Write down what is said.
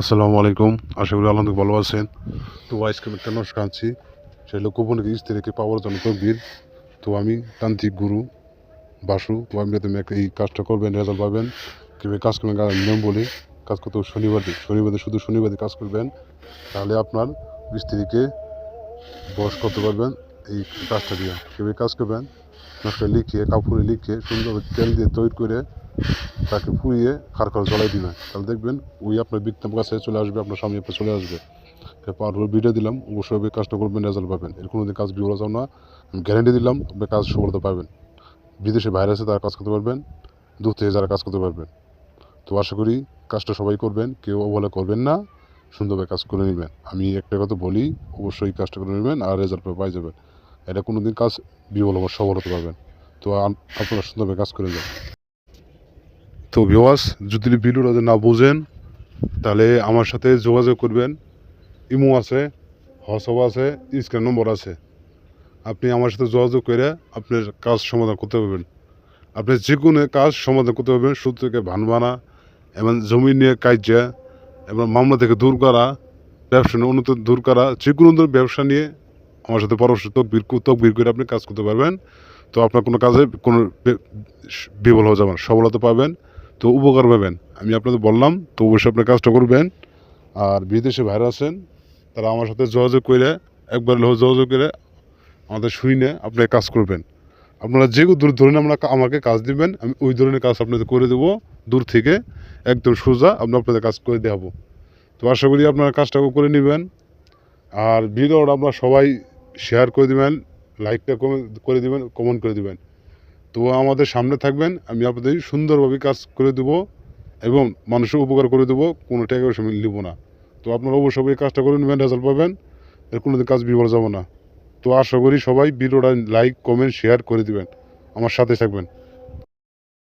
আসসালামু আলাইকুম। আশা করি আল্লাহ ভালো আছেন। তো আজকে আমি নস্ক আনছি। সেটা গোপনীয় স্ত্রীকে পাওয়ার জন্য তকবির তো আমি তান্ত্রিক গুরু, বাসু, তো আমি তুমি এই কাজটা করবেন রেজাল্ট পাবেন। কীভাবে কাজ করবেন নিয়ম বলি। কাজ করতে শনিবার। দিন শনিবার দিন শুধু শনিবার দিন কাজ করবেন। তাহলে আপনার স্ত্রীকে বস করতে পারবেন এই কাজটা দিয়ে। কীভাবে কাজ করবেন? নকশা লিখিয়ে, কাপড়ে লিখিয়ে সুন্দরভাবে তেল দিয়ে তৈরি করে তাকে পুড়িয়ে খার খার জ্বলাই দিবেন তাহলে দেখবেন ওই আপনার বিক্রম কাছে চলে আসবে, আপনার সামনে আপনার চলে আসবে। এরপর ভিডিও দিলাম, অবশ্যই কাজটা করবেন রেজাল্ট পাবেন। এর কোনো কাজ বিফল যাও না, আমি গ্যারান্টি দিলাম, আপনি কাজ সফলতা পাবেন। বিদেশে বাইরে আছে, তারা কাজ করতে পারবেন, দূর থেকে যারা কাজ করতে পারবেন। তো আশা করি কাজটা সবাই করবেন, কেউ অবহেলা করবেন না, সুন্দরভাবে কাজ করে নেবেন। আমি একটা কথা বলি, অবশ্যই কাজটা করে নেবেন আর রেজাল্ট পাই যাবেন। এটা কোনো দিন কাজ বিফল হবার সফলতা পাবেন। তো আপনারা সুন্দরভাবে কাজ করে যান। তো ভিওয়াস যদি ভিডিওটা না বোঝেন, তাহলে আমার সাথে যোগাযোগ করবেন। ইমো আছে, হোয়াটসঅ্যাপ আছে স্ক্রিন নম্বর আছে। আপনি আমার সাথে যোগাযোগ করে আপনার কাজ সমাধান করতে পারবেন। আপনি যে কোনো কাজ সমাধান করতে পারবেন, শুধু থেকে ভান বানা, এবং জমি নিয়ে কাজা এবং মামলা থেকে দূর করা, ব্যবসা নিয়ে উন্নত দূর করা, যে কোনো ব্যবসা নিয়ে আমার সাথে পরামর্শ, তকবির তকবির করে আপনি কাজ করতে পারবেন। তো আপনার কোনো কাজে কোনো বে- বিফল হয়ে যাবেন সফলতা পাবেন। তো উপকার পাবেন। আমি আপনাদের বললাম, তো অবশ্যই আপনার কাজটা করবেন। আর বিদেশে বাইরে আছেন, তারা আমার সাথে যোগাযোগ করে একবার যোগাযোগ করে আমাদের শুনে আপনি কাজ করবেন। আপনারা যে দূর ধরুন আমরা আমাকে কাজ দিবেন, আমি ওই ধরনের কাজ আপনাদের করে দেবো, দূর থেকে একদম সোজা আপনি আপনাদের কাজ করে দেখাবো। তো আশা করি আপনারা কাজটা করে নেবেন। আর ভিডিওটা আপনারা সবাই শেয়ার করে দেবেন লাইকটা করে দিবেন কমেন্ট করে দিবেন। তো আমাদের সামনে থাকবেন। আমি আপনাদের সুন্দরভাবে কাজ করে দেবো এবং মানুষের উপকার করে দেবো, কোনো টাকা পয়সা আমি নেব না। তো আপনারা অবশ্যই কাজটা করে নেবেন রেজাল্ট পাবেন। এর কোনো কাজ বিফল যাব না। তো আশা করি সবাই ভিডিওটা লাইক কমেন্ট শেয়ার করে দিবেন। আমার সাথে থাকবেন।